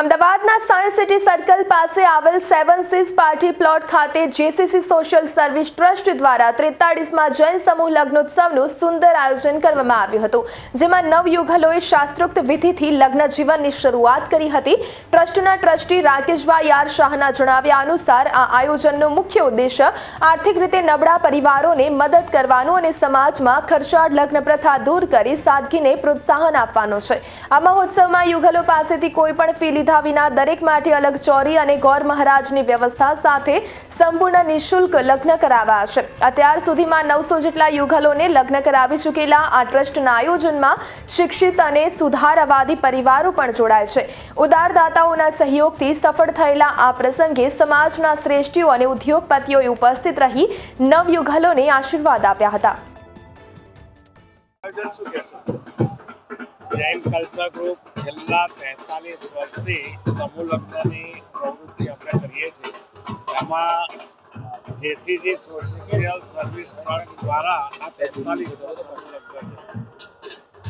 અમદાવાદના science city circle પાસે આવેલ સેવન સીસ પાર્ટી પ્લોટ ખાતે જેસીસી સોશિયલ સર્વિસ ટ્રસ્ટ દ્વારા ત્રેતાળીસમાં જૈન સમૂહ લગ્નોત્સવનું સુંદર આયોજન કરવામાં આવ્યું હતું, જેમાં નવયુગલોએ શાસ્ત્રોક્ત વિધિથી લગ્ન જીવનની શરૂઆત કરી હતી. ટ્રસ્ટના ટ્રસ્ટી રાકેશભાઈ આર શાહના જણાવ્યા અનુસાર, આ આયોજનનો મુખ્ય ઉદ્દેશ્ય આર્થિક રીતે નબળા પરિવારોને મદદ કરવાનો અને સમાજમાં ખર્ચાળ લગ્ન પ્રથા દૂર કરી સાદગીને પ્રોત્સાહન આપવાનો છે. આ મહોત્સવમાં યુગલો પાસેથી કોઈ પણ ફી લીધા વિના દરેક માટે અલગ ચોરી અને ગૌર મહારાજની વ્યવસ્થા સાથે સંપૂર્ણ નિઃશુલ્ક લગ્ન કરાવ્યા અત્યાર સુધીમાં નવસો જેટલા યુગલોને લગ્ન કરાવી ચૂકેલા આ ટ્રસ્ટના આયોજનમાં શિક્ષિત અને સુધારવાદી પરિવારો પણ જોડાય છે. ઉદારદાતાઓના સહયોગથી સફળ થયેલા આ પ્રસંગે સમાજના શ્રેષ્ઠીઓ અને ઉદ્યોગપતિઓએ ઉપસ્થિત રહી નવયુગલોને આશીર્વાદ આપ્યા હતા. જૈન કલ્ચર ગ્રુપ છેલ્લા તેતાલીસ વર્ષથી સમૂહ પ્રવૃત્તિ આપણે કરીએ છીએ. એમાં જેસીજી સોશિયલ સર્વિસ ફંડ દ્વારા આ તેતાલીસ વર્ષ છે.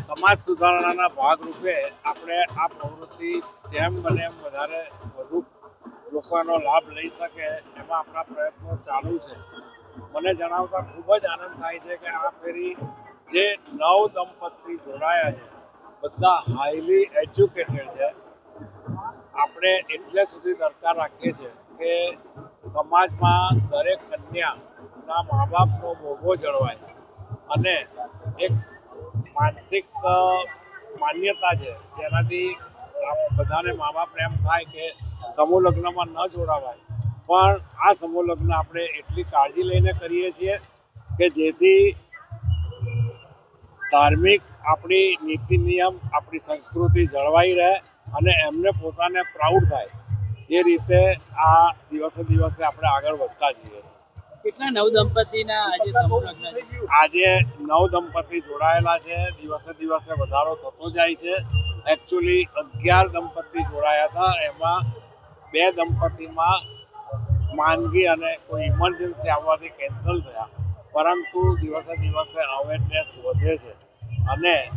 સમાજ સુધારણાના ભાગરૂપે આપણે આ પ્રવૃત્તિ જેમ બને એમ વધારે વધુ લોકોનો લાભ લઈ શકે એમાં આપણા પ્રયત્નો ચાલુ છે. મને જણાવતા ખૂબ જ આનંદ થાય છે કે આ ફેરી જે નવ દંપતી જોડાયા છે. બધા હાઈલી એજ્યુકેટેડ છે. આપણે એટલે સુધી દરકાર રાખીએ છીએ કે સમાજમાં દરેક કન્યાના મા બાપનો ભોગો જળવાય. અને એક માનસિક માન્યતા છે, જેનાથી બધાને મા બાપને એમ થાય કે સમૂહ લગ્નમાં ન જોડાવાય. પણ આ સમૂહ લગ્ન આપણે એટલી કાળજી લઈને કરીએ છીએ કે જેથી ધાર્મિક આપણી નીતિ નિયમ આપણી સંસ્કૃતિ જળવાઈ રહે અને એમને પોતાને પ્રાઉડ થાય. એ રીતે આ દિવસે દિવસે આપણે આગળ વધતા જઈએ છીએ. કેટલા નવ દંપતીના આજે નવ દંપતી જોડાયેલા છે. દિવસે દિવસે વધારો થતો જાય છે. એકચ્યુઅલી અગિયાર દંપતી જોડાયા હતા. એમાં બે દંપતીમાં માંદગી અને કોઈ ઇમરજન્સી આવવાથી કેન્સલ થયા. પરંતુ દિવસે દિવસે અવેરનેસ વધે છે. અને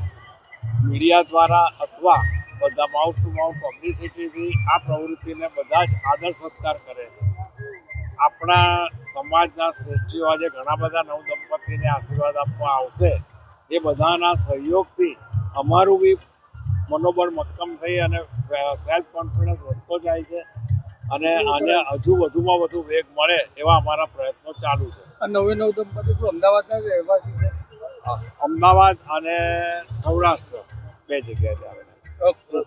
મીડિયા દ્વારા અથવા બધા માઉથ ટુ માઉથ પબ્લિસિટીથી આ પ્રવૃત્તિને બધા જ આદર સત્કાર કરે છે. આપણા સમાજના શ્રેષ્ઠીઓ આજે ઘણા બધા નવ દંપતીને આશીર્વાદ આપવા આવશે. એ બધાના સહયોગથી અમારું બી મનોબળ મક્કમ થઈ અને સેલ્ફ કોન્ફિડન્સ વધતો જાય છે અને આને હજુ વધુમાં વધુ વેગ મળે એવા અમારા પ્રયત્નો ચાલુ છે. નવે નવ દંપતી અમદાવાદના જ રહેવાસી છે. અમદાવાદ અને સૌરાષ્ટ્ર બે જગ્યાએ આવેલા